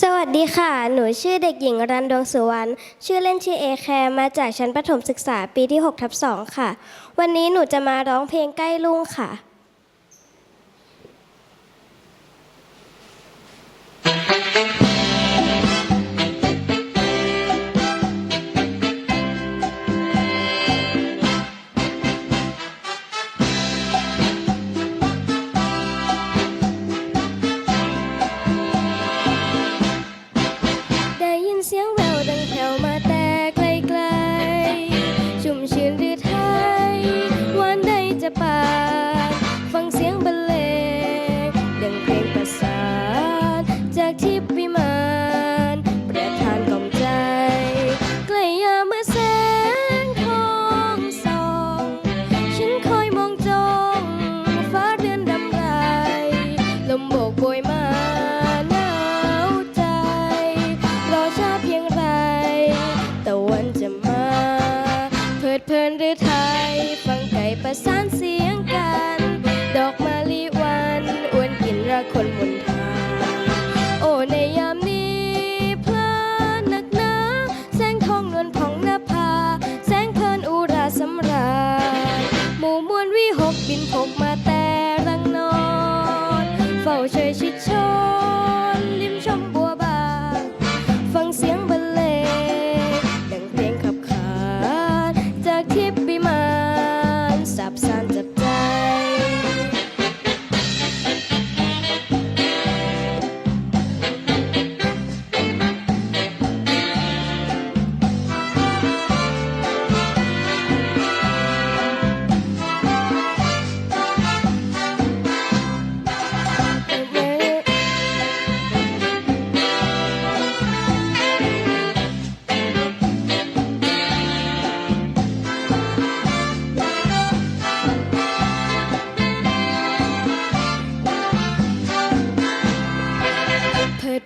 สวัสดีค่ะ หนูชื่อเด็กหญิงรันดวงสุวรรณ ชื่อเล่นชื่อเอแคร์มาจากชั้นประถมศึกษาปีที่6ทับ2ค่ะ วันนี้หนูจะมาร้องเพลงใกล้ลุงค่ะ เสียง ดเพลินหรือไทย ฟังไก่ประสานเสียงกัน ดอกมะลิวันอ้วนกินรักคนมนทาโอ้ในยามนี้เพลินนักหนาแสงทองนวลผ่องนภา แสงเพลินอุราสำราญหมู่มวลวิหกบินพกมาแต่รังนอน เฝ้าเชยชิดชน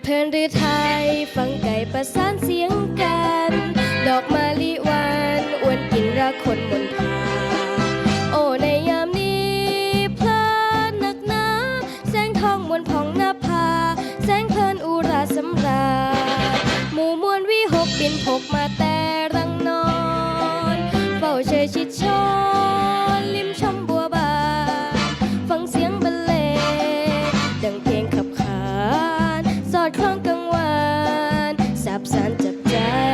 เพลินหรือไทย ฟังไก่ประสานเสียงกัน ดอกมะลิวานอวนกินระคนมนทาโอ้ในยามนี้เพลินนักหนาแสงทองมวลพองนภาแสงเพลินอุราสำราหมู่มวลวิหกบินพกมาแต่รังนอนเฝ้าเชยชิดชอ ใจ